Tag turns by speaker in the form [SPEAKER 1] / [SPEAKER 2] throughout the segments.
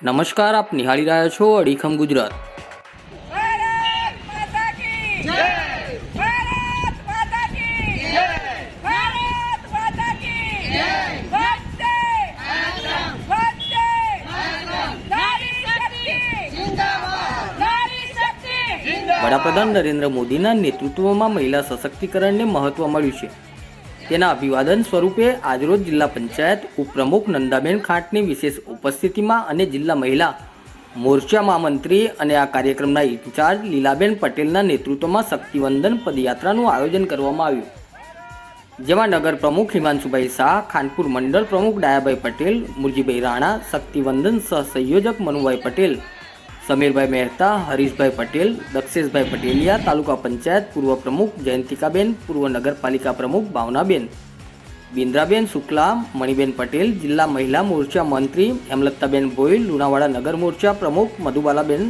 [SPEAKER 1] નમસ્કાર આપ નિહાળી રહ્યા છો અડીખમ ગુજરાત.
[SPEAKER 2] ભારત માતા કી જય! ભારત માતા કી જય! ભારત માતા કી જય! વંદે વંદે નારી શક્તિ! જિંદાબાદ! નારી શક્તિ!
[SPEAKER 1] વડાપ્રધાન નરેન્દ્ર મોદીના નેતૃત્વમાં મહિલા સશક્તિકરણને મહત્વ મળ્યું છે. તેના અભિવાદન સ્વરૂપે આજરોજ જિલ્લા પંચાયત ઉપપ્રમુખ નંદાબેન ખાંટની વિશેષ ઉપસ્થિતિમાં અને જિલ્લા મહિલા મોરચા મહામંત્રી અને આ કાર્યક્રમના ઇન્ચાર્જ લીલાબેન પટેલના નેતૃત્વમાં શક્તિવંદન પદયાત્રાનું આયોજન કરવામાં આવ્યું. જેમાં નગર પ્રમુખ હિમાંશુભાઈ શાહ, ખાનપુર મંડળ પ્રમુખ ડાયાભાઈ પટેલ, મુરજીભાઈ રાણા, શક્તિવંદન સહસંયોજક મનુભાઈ પટેલ સમીરભાઈ મહેતા, હરીશભાઈ પટેલ, દક્ષેશભાઈ પટેલિયા, તાલુકા પંચાયત પૂર્વ પ્રમુખ જયંતિકાબેન, પૂર્વ નગરપાલિકા પ્રમુખ ભાવનાબેન. બિન્દ્રાબેન શુક્લા, મણિબેન પટેલ, જિલ્લા મહિલા મોરચા મંત્રી હેમલતાબેન ભોઈલ લુણાવાડા નગર મોરચા પ્રમુખ મધુબાલાબેન,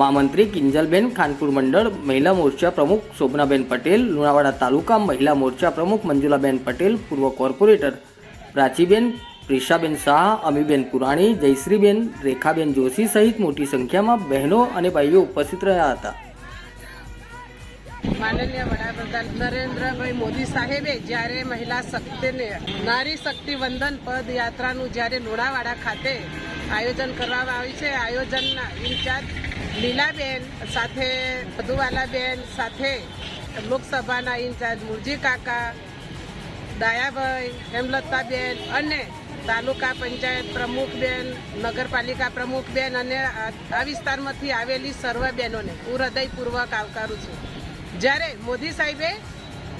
[SPEAKER 1] મહામંત્રી કિંજલબેન ખાનપુર મંડળ મહિલા મોરચા પ્રમુખ શોભનાબેન પટેલ, લુણાવાડા તાલુકા મહિલા મોરચા પ્રમુખ મંજુલાબેન પટેલ, પૂર્વ કોર્પોરેટર પ્રાચીબેન પ્રિશાબેન શાહ, અમીબેન પુરાણી, જયશ્રીબેન, રેખાબેન જોશી સહિત મોટી સંખ્યામાં બહેનો અને ભાઈઓ ઉપસ્થિત રહ્યા હતા.
[SPEAKER 3] માનનીય વડાપ્રધાન નરેન્દ્રભાઈ મોદી સાહેબે જ્યારે મહિલા શક્તિને, નારી શક્તિ વંદન પદયાત્રાનું જ્યારે લુણાવાડા ખાતે આયોજન કરવામાં આવ્યું છે, આયોજનના ઇન્ચાર્જ લીલાબેન સાથે, મધુવાલાબેન સાથે, લોકસભાના ઇન્ચાર્જ મુરજી કાકા દયાભાઈ, હેમલતાબેન અને તાલુકા પંચાયત પ્રમુખબેન નગરપાલિકા પ્રમુખબેન અને આ વિસ્તારમાંથી આવેલી સર્વ બહેનોને હું હૃદયપૂર્વક આવકારું છું. જ્યારે મોદી સાહેબે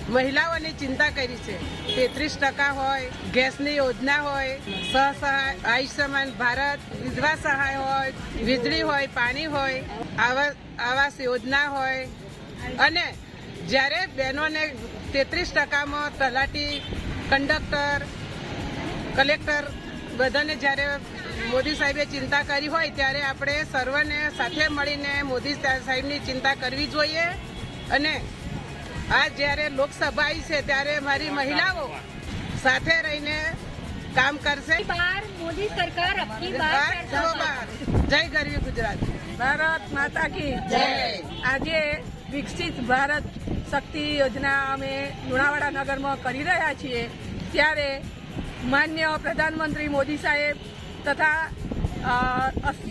[SPEAKER 3] મહિલાઓની ચિંતા કરી છે, તેત્રીસ ટકા હોય, ગેસની યોજના હોય, સહસહાય, આયુષ્યમાન ભારત, વિધવા સહાય હોય, વીજળી હોય, પાણી હોય, આવા, આવાસ યોજના હોય અને જ્યારે બહેનોને તેત્રીસ ટકામાં તલાટી કંડક્ટર કલેક્ટર બધાને જ્યારે મોદી સાહેબે ચિંતા કરી હોય ત્યારે આપણે સર્વને સાથે મળીને મોદી સાહેબની ચિંતા કરવી જોઈએ. અને આ જ્યારે લોકસભા આવી છે ત્યારે મારી મહિલાઓ સાથે રહીને કામ કરશે.
[SPEAKER 2] બાર મોદી સરકાર.
[SPEAKER 3] જય ગરવી ગુજરાત.
[SPEAKER 4] ભારત માતા કી
[SPEAKER 3] જય.
[SPEAKER 4] આજે વિકસિત ભારત શક્તિ યોજના અમે લુણાવાડા નગરમાં કરી રહ્યા છીએ. ત્યારે માન્ય પ્રધાનમંત્રી મોદી સાહેબ તથા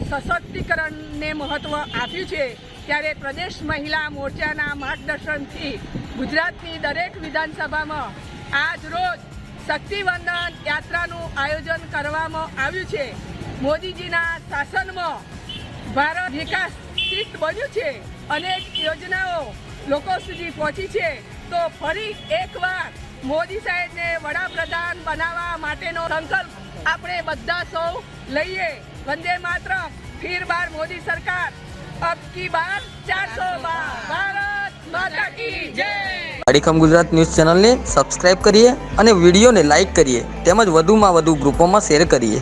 [SPEAKER 4] સશક્તિકરણને મહત્ત્વ આપ્યું છે ત્યારે પ્રદેશ મહિલા મોરચાના માર્ગદર્શનથી ગુજરાતની દરેક વિધાનસભામાં આજ રોજ શક્તિવંદન યાત્રાનું આયોજન કરવામાં આવ્યું છે. મોદીજીના શાસનમાં ભારત વિકાસિત બન્યું છે. અનેક યોજનાઓ લોકો સુધી પહોંચી છે. તો ફરી એકવાર મોદી સાહેબને વડાપ્રધાન બનાવવા માટેનો સંકલ્પ આપણે બધા સૌ લઈએ. વંદે માત્ર ફીર બાર મોદી સરકાર. અબ કી બાર? ચારસો બાર. ભારત માતા કી જય!
[SPEAKER 1] અડીખમ ગુજરાત ન્યૂઝ ચેનલને સબસ્ક્રાઇબ કરીએ અને વિડીયોને લાઇક કરીએ. તેમજ વધુમાં વધુ ગ્રુપોમાં શેર કરીએ.